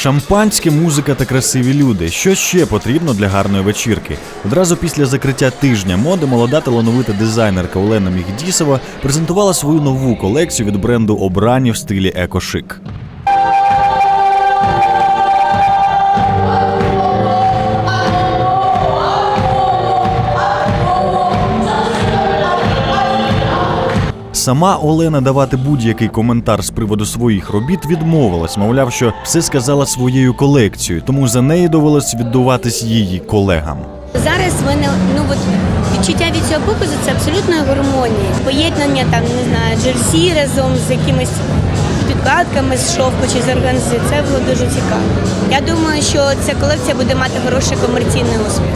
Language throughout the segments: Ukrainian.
Шампанське, музика та красиві люди. Що ще потрібно для гарної вечірки? Одразу після закриття тижня моди молода талановита дизайнерка Олена Мігдісова презентувала свою нову колекцію від бренду Обрані в стилі екошик. Сама Олена давати будь-який коментар з приводу своїх робіт відмовилась, мовляв, що все сказала своєю колекцією, тому за неї довелось віддуватись її колегам. Зараз в мене ну от відчуття від цього показу це абсолютної гармонії. Поєднання там не знаю, джерсі разом з якимись підкладками з шовку чи з органзи. Це було дуже цікаво. Я думаю, що ця колекція буде мати хороший комерційний успіх.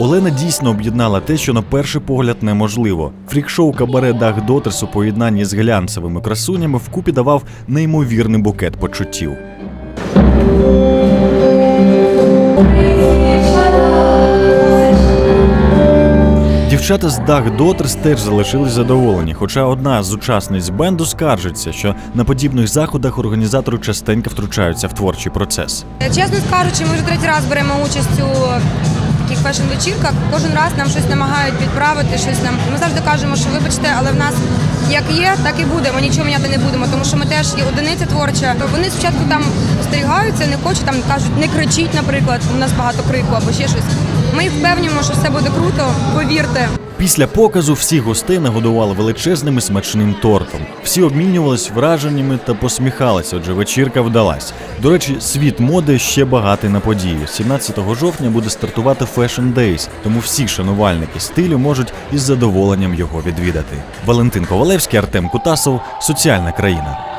Олена дійсно об'єднала те, що на перший погляд неможливо. Фрік-шоу кабаре Дах Дотерс у поєднанні з глянцевими красунями вкупі давав неймовірний букет почуттів. Дівчата з Дах Дотерс теж залишились задоволені, хоча одна з учасниць бенду скаржиться, що на подібних заходах організатори частенько втручаються в творчий процес. Чесно скажучи, ми вже третій раз беремо участь у фешн-вечірках. Кожен раз нам щось намагають підправити, щось нам. Ми завжди кажемо, що вибачте, але в нас як є, так і буде. Ми нічого міняти не будемо, тому що ми теж є одиниця творча. Вони спочатку там остерігаються, не хочуть там кажуть, не кричіть, наприклад. У нас багато крику або ще щось. Ми їх впевнюємо, що все буде круто. Повірте. Після показу всіх гостей нагодували величезним і смачним тортом. Всі обмінювались враженнями та посміхалися, отже, вечірка вдалась. До речі, світ моди ще багатий на події. 17 жовтня буде стартувати Fashion Days, тому всі шанувальники стилю можуть із задоволенням його відвідати. Валентин Ковалевський, Артем Кутасов, соціальна країна.